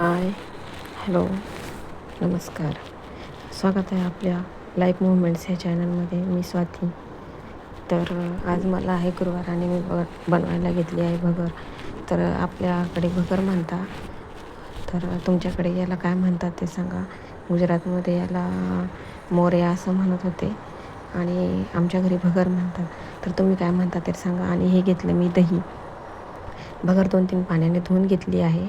Hi hello नमस्कार. स्वागत आहे आपल्या लाईफ मुवमेंट्स या चॅनलमध्ये मी स्वाती. तर आज मला आहे गुरुवार आणि मी ब बनवायला घेतली आहे भगर. तर आपल्याकडे भगर म्हणता. तर तुमच्याकडे याला काय म्हणतात ते सांगा. गुजरातमध्ये याला मोर्या असं म्हणत होते. आणि आमच्या घरी भगर म्हणतात. तर तुम्ही काय म्हणता ते सांगा. आणि हे घेतलं मी दही. भगर दोन तीन पाण्याने धुवून घेतली आहे.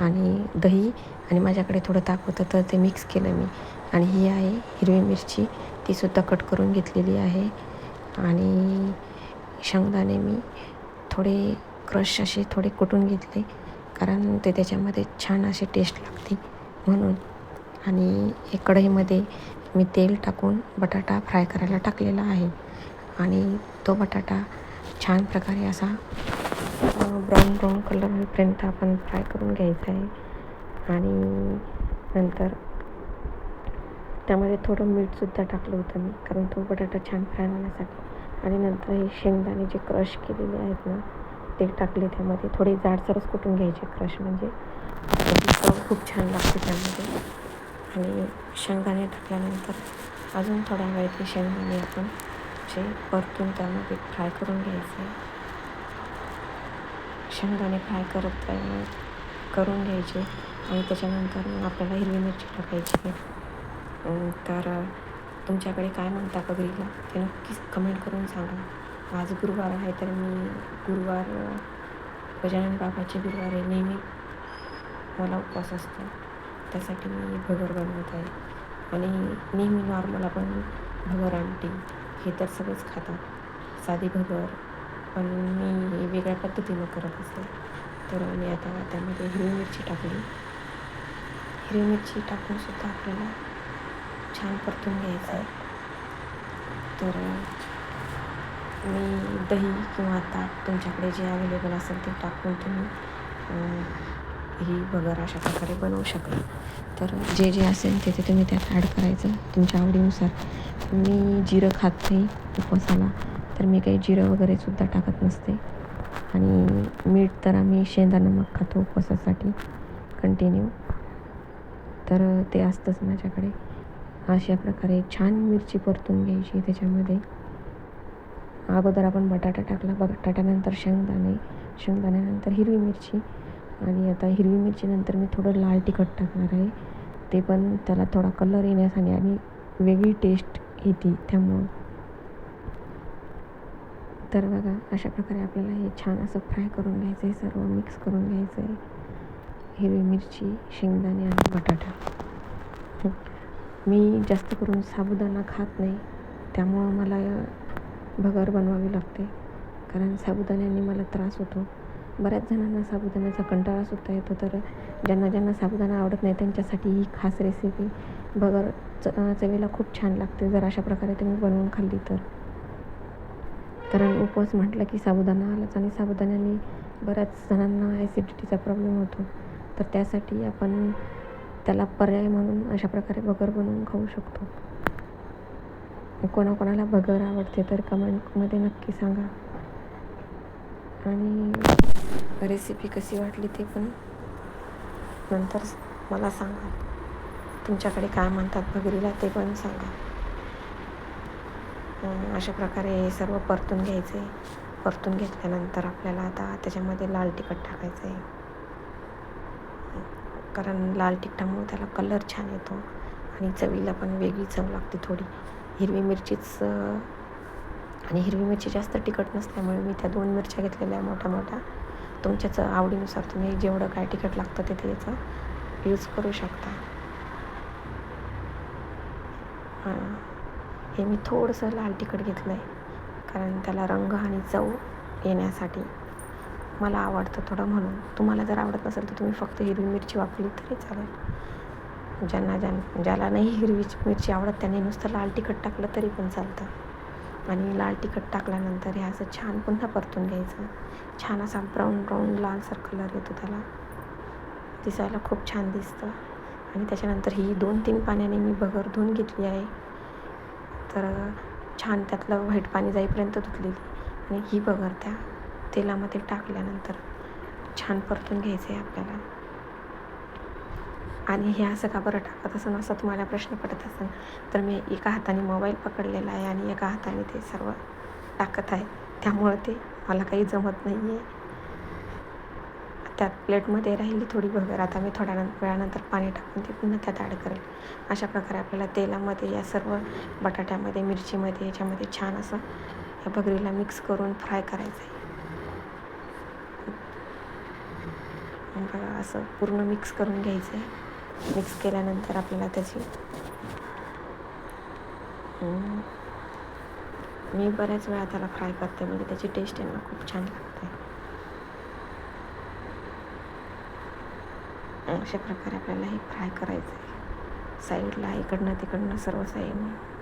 आणि दही आणि माझ्याकडे थोडं ताक होतं तर ते मिक्स केलं मी. आणि ही आहे हिरवी मिरची. तीसुद्धा कट करून घेतलेली आहे. आणि शेंगदाणे मी थोडे क्रश असे थोडे कुटून घेतले. कारण ते त्याच्यामध्ये छान असे टेस्ट लागते म्हणून. आणि एक कढईमध्ये मी तेल टाकून बटाटा फ्राय करायला टाकलेला आहे. आणि तो बटाटा छान प्रकारे असा ब्राऊन ब्राऊन कलर होईपर्यंत आपण फ्राय करून घ्यायचा आहे. आणि नंतर त्यामध्ये थोडं मीठसुद्धा टाकलं होतं मी कारण तो बटाटा छान फ्राय होण्यासाठी आणि नंतर हे शेंगदाणे जे क्रश केलेले आहेत ना ते टाकले त्यामध्ये. थोडे जाडसरच कुटून घ्यायचे क्रश म्हणजे? खूप छान लागते त्यामध्ये. आणि शेंगदाणे टाकल्यानंतर अजून थोड्या वेळ ते शेंगदाणे आपण जे परतून त्यामध्ये फ्राय करून घ्यायचे शेंगदाणे फ्राय करत करून घ्यायचे आणि त्याच्यानंतर मग आपल्याला हिरवी मिरची टाकायची तर तुमच्याकडे काय म्हणता कबरीला? ते नक्कीच कमेंट करून सांगा. आज गुरुवार आहे तर मी गुरुवार गजानन बाबाचे गुरुवार आहे नेहमी मला उपवास असतो. त्यासाठी मी भगर बनवत आहे. आणि नेहमी नॉर्मल आपण भगर आमटी हे तर सगळेच खातात. साधी भगर पण मी वेगळ्या पद्धतीनं करत असते तर मी आता त्यामध्ये हिरवी मिरची टाकली. हिरवी मिरची टाकून सुद्धा आपल्याला छान परतून घ्यायचं. आहे तर मी दही किंवा ताक तुमच्याकडे जे अवेलेबल असेल ते टाकून तुम्ही ही बगर अशा प्रकारे बनवू शकता. तर जे जे असेल ते ते तुम्ही त्यात ॲड करायचं. तुमच्या आवडीनुसार. मी जिरं खात नाही उपवासाला. तर मी काही जिरं वगैरे सुद्धा टाकत नसते. आणि मीठ तर आम्ही शेंदा नमक खातो उपवासासाठी कंटिन्यू तर ते असतंच माझ्याकडे. अशा प्रकारे छान मिरची परतून घ्यायची त्याच्यामध्ये. अगोदर आपण बटाटा टाकला. बटाट्यानंतर शेंगदाणे शेंगदाण्यानंतर हिरवी मिरची. आणि आता हिरवी मिरचीनंतर मी थोडं लाल तिखट टाकणार आहे. ते पण त्याला थोडा कलर येण्यासाठी आणि वेगळी टेस्ट येते त्यामुळं. तर बघा अशा प्रकारे आपल्याला हे छान असं फ्राय करून घ्यायचं आहे सर्व मिक्स करून घ्यायचं आहे हिरवी मिरची शेंगदाणे आणि बटाटा. मी जास्त करून साबुदाणा खात नाही त्यामुळं मला भगर बनवावी लागते. कारण साबुदाण्याने मला त्रास होतो. बऱ्याच जणांना साबुदाण्याचा कंटाळा सुद्धा येतो तर ज्यांना ज्यांना साबुदाणा आवडत नाही त्यांच्यासाठी ही खास रेसिपी भगर च चवीला खूप छान लागते जर अशा प्रकारे तुम्ही बनवून खाल्ली तर. कारण उपवास म्हटलं की साबुदाणा आलाच आणि साबुदाण्याने बऱ्याच जणांना ॲसिडिटीचा प्रॉब्लेम होतो. तर त्यासाठी आपण त्याला पर्याय म्हणून अशा प्रकारे भगर बनवून खाऊ शकतो. कोणाकोणाला भगर आवडते तर कमेंटमध्ये नक्की सांगा. आणि रेसिपी कशी वाटली ते पण नंतर मला सांगा. तुमच्याकडे काय म्हणतात भगरीला ते पण सांगा. अशा प्रकारे हे सर्व परतून घ्यायचे. परतून घेतल्यानंतर आपल्याला आता त्याच्यामध्ये लाल तिखट टाकायचं आहे कारण लाल तिखटामुळे त्याला कलर छान येतो आणि चवीला पण वेगळी चव लागते थोडी. हिरवी मिरचीच आणि हिरवी मिरची जास्त तिखट नसल्यामुळे मी त्या दोन मिरच्या घेतलेल्या मोठ्या मोठ्या. तुमच्याच आवडीनुसार तुम्ही जेवढं काय तिखट लागतं ते त्याचं यूज करू शकता. हां हे मी थोडंसं लाल तिखट घेतलं आहे कारण त्याला रंग आणि चव येण्यासाठी मला आवडतं थोडं म्हणून. तुम्हाला जर आवडत नसेल तर तुम्ही फक्त हिरवी मिरची वापरली तरी चालेल. ज्यांना ज्यां ज्याला नाही हिरवी मिरची आवडत त्यांनी नुसतं लाल तिखट टाकलं तरी पण चालतं. आणि लाल तिखट टाकल्यानंतर हे असं छान पुन्हा परतून घ्यायचं. छान असा ब्राऊन ब्राऊन लालसर कलर येतो त्याला. दिसायला खूप छान दिसतं. आणि त्याच्यानंतर ही दोन तीन पाण्याने मी बगर धुवून घेतली आहे. तर छान त्यातलं व्हाईट पाणी जाईपर्यंत धुतलेली आणि ही भगर त्या तेलामध्ये टाकल्यानंतर छान परतून घ्यायचं आहे आपल्याला. आणि हे असं का बरं टाकत असेल असं तुम्हाला प्रश्न पडत असेल तर मी एका हाताने मोबाईल पकडलेला आहे आणि एका हाताने ते सर्व टाकत आहे. त्यामुळं ते मला काही जमत नाही आहे त्यात प्लेटमध्ये राहिली थोडी भगर. आता मी थोड्या वेळानंतर पाणी टाकून ती पुन्हा त्यात ॲड करेल. अशा प्रकारे आपल्याला तेलामध्ये या सर्व बटाट्यामध्ये मिरचीमध्ये याच्यामध्ये छान असं या भगरीला मिक्स करून फ्राय करायचं आहे. बघा असं पूर्ण मिक्स करून घ्यायचं आहे. मिक्स केल्यानंतर आपल्याला त्याची मी बऱ्याच वेळा त्याला फ्राय करते म्हणजे त्याची टेस्ट आहे ना खूप छान लागते. अशा प्रकारे आपल्याला हे फ्राय करायचं आहे साईडला इकडनं तिकडनं सर्व साईडने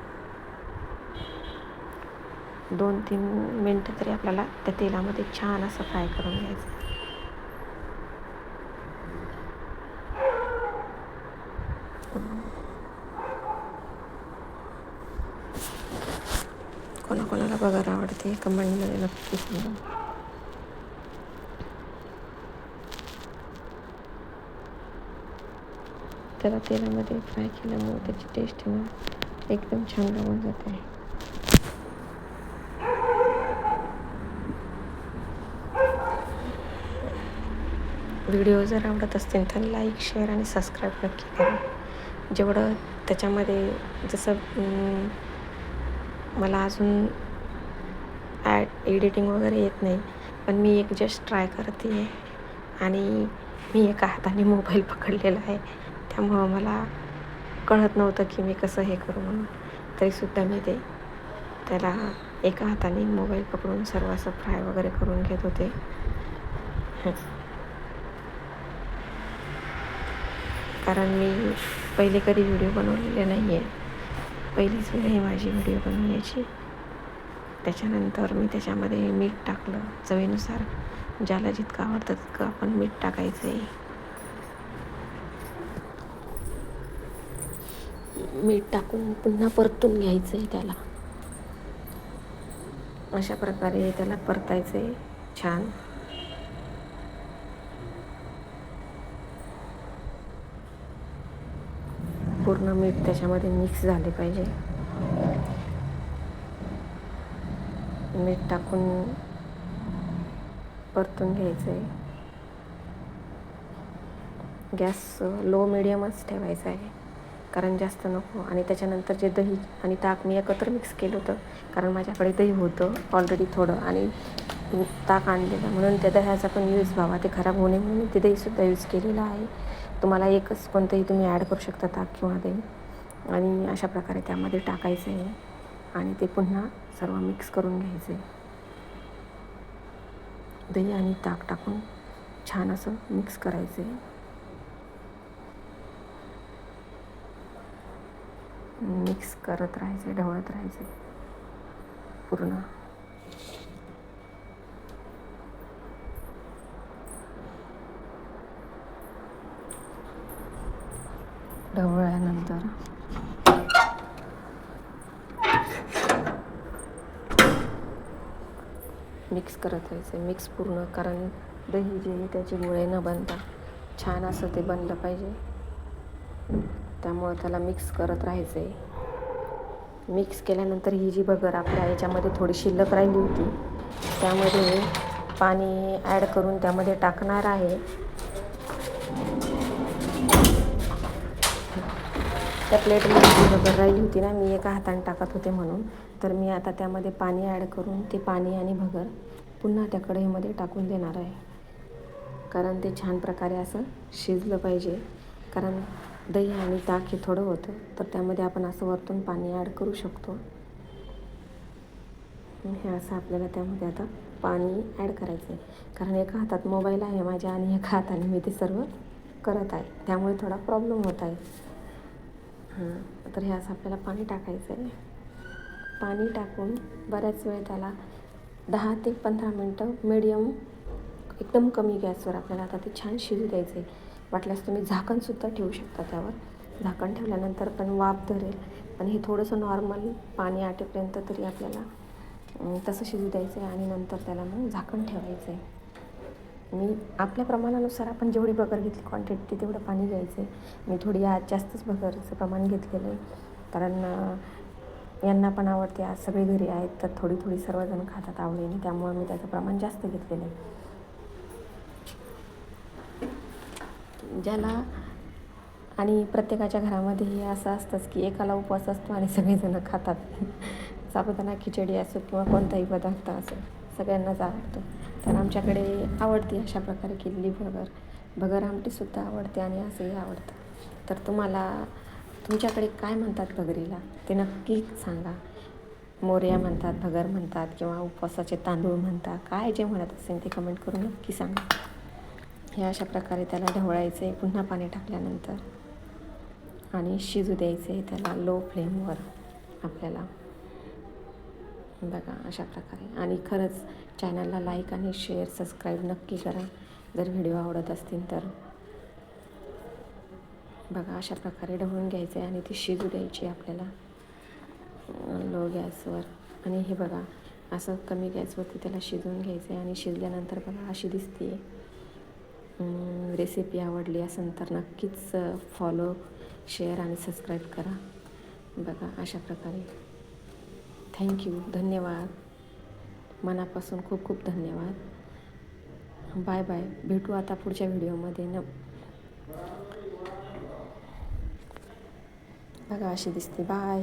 दोन तीन मिनटं तरी आपल्याला त्या तेलामध्ये छान असं फ्राय करून घ्यायचं. कोणाकोणाला बघायला आवडते कमेंटमध्ये नक्की सांगा. त्याला तेलामध्ये फ्राय केल्यामुळे त्याची टेस्ट ना एकदम छान लागून जाते. व्हिडिओ जर आवडत असतील तर लाईक शेअर आणि सबस्क्राईब नक्की करा. जेवढं त्याच्यामध्ये जसं मला अजून ॲड एडिटिंग वगैरे येत नाही पण मी एक जस्ट ट्राय करते. आहे आणि मी एका हाताने मोबाईल पकडलेला आहे. त्यामुळं मला कळत नव्हतं की मी कसं हे करू म्हणून. तरीसुद्धा मी ते त्याला एका हाताने मोबाईल पकडून सर्व असं फ्राय वगैरे करून घेत होते. कारण मी पहिले कधी व्हिडिओ बनवलेले नाही आहे पहिलीच वेळ आहे माझी व्हिडिओ बनवण्याची त्याच्यानंतर मी त्याच्यामध्ये मीठ टाकलं. चवीनुसार ज्याला जितकं आवडतं तितकं आपण मीठ टाकायचं आहे मीठ टाकून पुन्हा परतून घ्यायचं आहे त्याला. अशा प्रकारे त्याला परतायचं आहे छान. पूर्ण मीठ त्याच्यामध्ये मिक्स झाले पाहिजे. मीठ टाकून परतून घ्यायचं आहे गॅस लो मिडियमच ठेवायचा आहे. कारण जास्त नको. आणि त्याच्यानंतर जे दही आणि ताक मी एकत्र मिक्स केलं होतं कारण माझ्याकडे दही होतं ऑलरेडी थोडं. आणि ताक आणलेलं. म्हणून त्या दह्याचा पण यूज व्हावा. ते खराब होणे म्हणून ते दहीसुद्धा यूज केलेलं आहे. तुम्हाला एकच कोणतंही तुम्ही ॲड करू शकता ताक किंवा दही. आणि अशा प्रकारे त्यामध्ये टाकायचं आहे. आणि ते पुन्हा सर्व मिक्स करून घ्यायचं आहे दही आणि ताक टाकून छान असं मिक्स करायचं आहे मिक्स करत राहायचे ढवळत राहायचे. पूर्ण. ढवळल्यानंतर. मिक्स करत राहायचं मिक्स पूर्ण कारण दही जे आहे त्याचे गोळे न बनता छान असं ते बनलं पाहिजे. त्यामुळं त्याला मिक्स करत राहायचं आहे मिक्स केल्यानंतर ही जी बगर आपल्या याच्यामध्ये थोडी शिल्लक राहिली होती त्यामध्ये पाणी ॲड करून त्यामध्ये टाकणार आहे. त्या प्लेटमध्ये जी बगर राहिली होती ना मी एका हाताने टाकत होते म्हणून. तर मी आता त्यामध्ये पाणी ॲड करून ते पाणी आणि भगर पुन्हा त्या कढईमध्ये टाकून देणार आहे. कारण ते छान प्रकारे असं शिजलं पाहिजे. कारण दही आणि ताक हे थोडं होतं तर त्यामध्ये आपण असं वरतून पाणी ॲड करू शकतो. हे असं आपल्याला त्यामध्ये आता पाणी ॲड करायचं आहे. कारण एका हातात मोबाईल आहे माझ्या आणि एका हाताने मी ते सर्व करत आहे. त्यामुळे थोडा प्रॉब्लेम होत आहे. हां तर हे असं आपल्याला पाणी टाकायचं आहे. पाणी टाकून बऱ्याच वेळ त्याला दहा ते पंधरा मिनटं मिडियम एकदम कमी गॅसवर आपल्याला आता ते छान शिजू द्यायचं आहे. वाटल्यास तुम्ही झाकणसुद्धा ठेवू शकता त्यावर. झाकण ठेवल्यानंतर पण वाफ धरेल. पण हे थोडंसं नॉर्मल पाणी आटेपर्यंत तरी आपल्याला तसं शिजू द्यायचं आहे आणि नंतर त्याला मग झाकण ठेवायचं आहे मी आपल्या प्रमाणानुसार आपण जेवढी बगर घेतली क्वांटिटी तेवढं पाणी घ्यायचं आहे मी थोडी आज जास्तच बगरचं प्रमाण घेतलेलं आहे. कारण यांना पण आवडते आज सगळे घरी आहेत तर थोडी थोडी सर्वजण खातात आवडीने त्यामुळे मी त्याचं प्रमाण जास्त घेतलेलं आहे. ज्याला आणि प्रत्येकाच्या घरामध्ये हे असं असतंच की एकाला उपवास असतो आणि सगळेजणं खातात. साबुदाणा खिचडी असो किंवा कोणताही पदार्थ असो सगळ्यांनाच आवडतो. तर आमच्याकडे आवडते अशा प्रकारे केलेली भगर. भगर आमटीसुद्धा आवडते आणि असंही आवडतं. तर तुम्हाला तुमच्याकडे काय म्हणतात भगरीला? ते नक्की सांगा. मोर्या म्हणतात भगर म्हणतात किंवा उपवासाचे तांदूळ म्हणतात. काय जे म्हणत असेल ते कमेंट करून नक्की सांगा. हे अशा प्रकारे त्याला ढवळायचं आहे पुन्हा पाणी टाकल्यानंतर आणि शिजू द्यायचं आहे त्याला लो फ्लेमवर आपल्याला. बघा अशा प्रकारे. आणि खरंच चॅनलला लाईक आणि शेअर सबस्क्राईब नक्की करा. जर व्हिडिओ आवडत असतील तर. बघा अशा प्रकारे ढवळून घ्यायचं आहे आणि ती शिजू द्यायची आपल्याला. लो गॅसवर आणि हे बघा असं कमी गॅसवरती त्याला शिजवून घ्यायचं आहे आणि शिजल्यानंतर बघा अशी दिसते रेसिपी आवडली असेल तर नक्कीच फॉलो शेअर आणि सबस्क्राईब करा. बघा अशा प्रकारे. थँक्यू धन्यवाद. मनापासून खूप खूप धन्यवाद. बाय बाय भेटू आता पुढच्या व्हिडिओमध्ये न बघा अशी दिसते. बाय